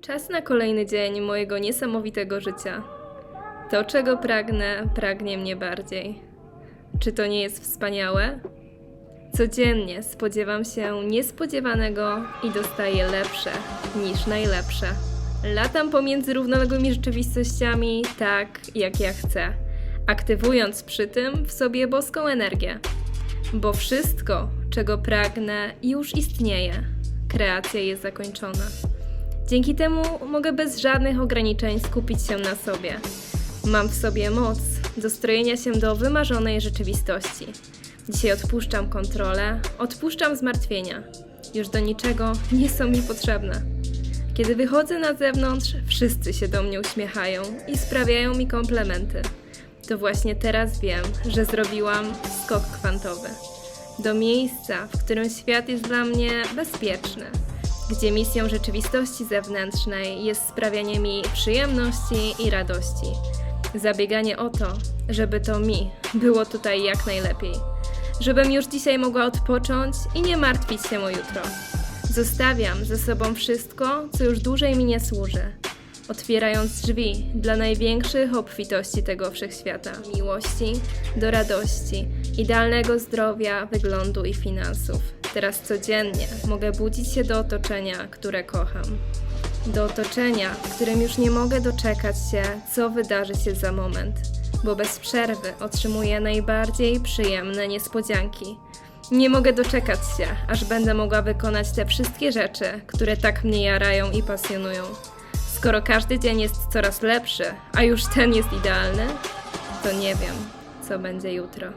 Czas na kolejny dzień mojego niesamowitego życia. To, czego pragnę, pragnie mnie bardziej. Czy to nie jest wspaniałe? Codziennie spodziewam się niespodziewanego i dostaję lepsze niż najlepsze. Latam pomiędzy równoległymi rzeczywistościami tak, jak ja chcę, aktywując przy tym w sobie boską energię. Bo wszystko, czego pragnę, już istnieje. Kreacja jest zakończona. Dzięki temu mogę bez żadnych ograniczeń skupić się na sobie. Mam w sobie moc do strojenia się do wymarzonej rzeczywistości. Dzisiaj odpuszczam kontrolę, odpuszczam zmartwienia. Już do niczego nie są mi potrzebne. Kiedy wychodzę na zewnątrz, wszyscy się do mnie uśmiechają i sprawiają mi komplementy. To właśnie teraz wiem, że zrobiłam skok kwantowy. Do miejsca, w którym świat jest dla mnie bezpieczny, gdzie misją rzeczywistości zewnętrznej jest sprawianie mi przyjemności i radości. Zabieganie o to, żeby to mi było tutaj jak najlepiej. Żebym już dzisiaj mogła odpocząć i nie martwić się o jutro. Zostawiam ze sobą wszystko, co już dłużej mi nie służy, otwierając drzwi dla największych obfitości tego wszechświata miłości do radości, idealnego zdrowia, wyglądu i finansów. Teraz codziennie mogę budzić się do otoczenia, które kocham. Do otoczenia, w którym już nie mogę doczekać się, co wydarzy się za moment, bo bez przerwy otrzymuję najbardziej przyjemne niespodzianki. Nie mogę doczekać się, aż będę mogła wykonać te wszystkie rzeczy, które tak mnie jarają i pasjonują. Skoro każdy dzień jest coraz lepszy, a już ten jest idealny, to nie wiem, co będzie jutro.